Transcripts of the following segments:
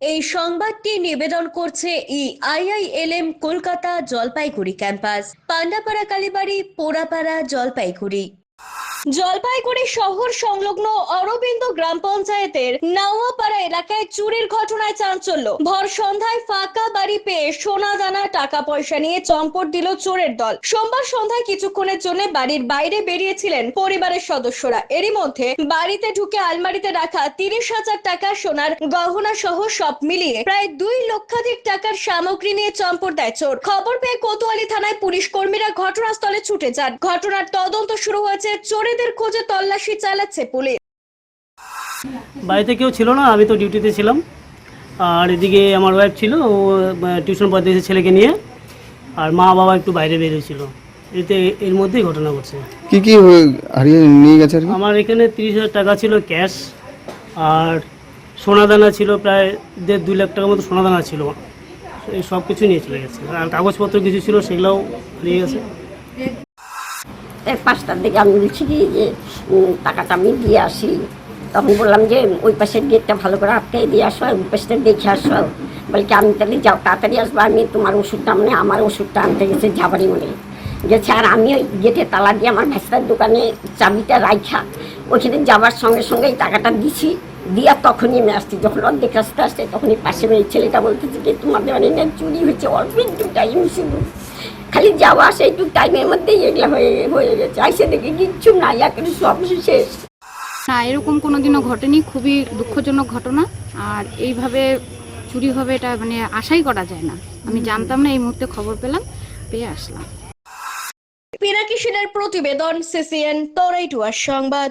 এই সংবাদটি নিবেদন করছে ই আইআইএলএম কলকাতা জলপাইগুড়ি ক্যাম্পাস। পান্ডাপাড়া কালীবাড়ি, পোড়াপাড়া জলপাইগুড়ি। জলপাইগুড়ি শহর সংলগ্ন অরবিন্দ গ্রাম পঞ্চায়েতের নাওয়াপাড়া এলাকায় চুরির ঘটনায় চাঞ্চল্য। ভর সন্ধ্যায় ফাঁকা বাড়ি পেয়ে সোনা দানা টাকা পয়সা নিয়ে চম্পট দিল চোরের দল। সোমবার সন্ধ্যায় কিছুক্ষণের জন্য বাড়ির বাইরে বেরিয়েছিলেন পরিবারের সদস্যরা। এরই মধ্যে বাড়িতে ঢুকে আলমারিতে রাখা তিরিশ হাজার টাকা সোনার গহনা সহ সব মিলিয়ে প্রায় দুই লক্ষাধিক টাকার সামগ্রী নিয়ে চম্পট দেয় চোর। খবর পেয়ে কোতোয়ালি থানায় পুলিশ কর্মীরা ঘটনাস্থলে ছুটে যান। ঘটনার তদন্ত শুরু হয়েছে। চোরেদের খোঁজে তল্লাশি চালাচ্ছে পুলিশ। বাড়িতে কেউ ছিল না আমি তো ডিউটিতে ছিলাম। আর এদিকে আমার ওয়াইফ ছিল ও টিউশন পড়তে এসে ছেলেকে নিয়ে। আর মা বাবা একটু বাইরে বেরিয়েছিল এতে এর মধ্যেই ঘটনা ঘটছে। কি কি হারিয়ে নিয়ে গেছে আর আমার এখানে তিরিশ হাজার টাকা ছিল ক্যাশ আর সোনাদানা ছিল প্রায় দেড় দুই লাখ টাকার মতো সোনাদানা ছিল। এই সব কিছু নিয়ে চলে গেছে। আর কাগজপত্র কিছু ছিল সেগুলোও হারিয়ে গেছে। পাঁচটার দিকে আমি বলছি কি যে টাকাটা আমি দিয়ে আসি। তখন বললাম যে, ওই পাশের গেটটা ভালো করে আটকে দিয়ে আসো, ওই পাশটা দেখে আসো। কি আমি তাহলে যাও, তাড়াতাড়ি আসব, আমি তোমার ওষুধটা মানে আমার ওষুধটা আনতে গেছে যাবারই মনে। গেছে, আর আমি ওই গেটে তালা দিয়ে আমার ভেস্তার দোকানে চাবিটা রাইখা, ওইখানে যাবার সঙ্গে সঙ্গে টাকাটা দিছি, দিয়া তখনই আমি আসছি। যখন অর্ধেক আসতে আসছে, তখনই পাশে ওই ছেলেটা বলতেছে যে তোমাদের না চুরি হচ্ছে অল্প একটু টাইম শুধু। খালি যাওয়া, আসা, একটু টাইমের মধ্যেই এগুলো হয়ে হয়ে গেছে। আইসে দেখে কিচ্ছু নাই একেবারে সব শেষ। না এরকম কোনোদিনও ঘটেনি, খুবই দুঃখজনক ঘটনা। আর এইভাবে চুরি হবে এটা মানে আশাই করা যায় না। আমি জানতাম না, এই মুহূর্তে খবর পেলাম, পেয়ে আসলাম। পিনাকি সেনের প্রতিবেদন, সিসিএন তরাইটুয়ার সংবাদ।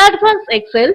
Advanced Excel.